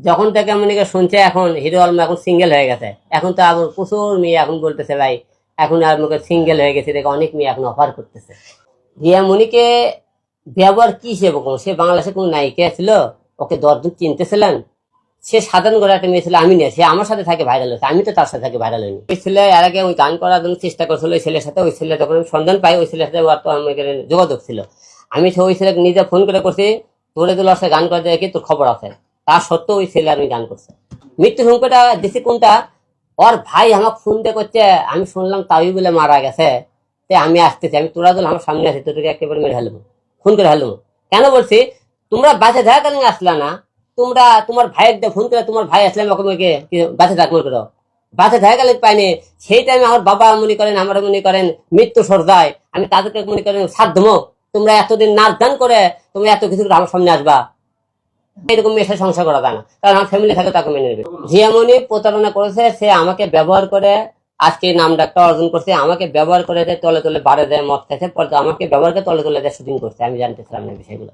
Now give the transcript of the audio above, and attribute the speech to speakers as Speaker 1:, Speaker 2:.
Speaker 1: যখন থেকে মনে করে শুনছে এখন, হিরো আলম এখন সিঙ্গেল হয়ে গেছে। এখন তো আবার প্রচুর মেয়ে এখন বলতেছে, ভাই, এখন আর মুখে সিঙ্গেল হয়ে গেছে, দেখে অনেক মেয়ে এখন অফার করতেছে। রিয়ামণিকে ব্যবহার কি সে সে বাংলাদেশে কোনো নায়িকা ছিল, ওকে দশজন চিনতেছিলেন? সে সাধারণ করে একটা মেয়ে ছিল, আমি নিয়ে সে আমার সাথে থাকে ভাইরাল হয়েছে, আমি তো তার সাথে থাকে ভাইরাল হইনি। ওই ছেলে এর আগে ওই গান করার জন্য চেষ্টা করছিল, ওই ছেলের সাথে, ওই ছেলে যখন আমি সন্ধান পাই, ওই ছেলের সাথে ওর তো আমার যোগাযোগ ছিল। আমি তো ওই ছেলেকে নিজে ফোন করে করছি, তোরে তোর সাথে গান করে দেখি, তোর খবর আছে। তার সত্ত্বেও ওই ছেলে আমি গান করছে। মৃত্যু হুমকোটা দিছি কোনটা ওর ভাই আমাকে ফোন দিয়ে করছে, আমি শুনলাম তাই বলে মারা গেছে, তে আমি আসতেছি, আমি তোরা দল আমার সামনে আছি, তোদেরকে একেবারে মেরে হালবো ফোন করে হালবো কেন বলছি? তোমরা বাসে কেন আসলা না। তোমরা, তোমার ভাইয়ের ফোন করে তোমার ভাই আসলে আমাকে মেয়েকে বাসে মনে করো। বাসে গেলে পাইনি। সেই টাইমে আমার বাবা মনে করেন আমার মনে করেন, মৃত্যু সর্দায়। আমি তাদেরকে মনে করেন, সাধ্যমো, তোমরা এতদিন নাচ দান করে, তোমরা এত কিছু আমার সামনে আসবা। এরকম মেয়ের সংসার করা যায় না। কারণ আমার ফ্যামিলি থাকে, তাকে মেনে নেবে। ঝিয়ামণি প্রতারণা করেছে, সে আমাকে ব্যবহার করে আজকে নাম ডাক্তার অর্জন করছে, আমাকে ব্যবহার করে তলে তলে বাড়ে দেয়, মদ খাইছে, পরে আমাকে ব্যবহার করে তলে তলে দেয় শুটিং করছে। আমি জানতেছিলাম না বিষয়গুলো।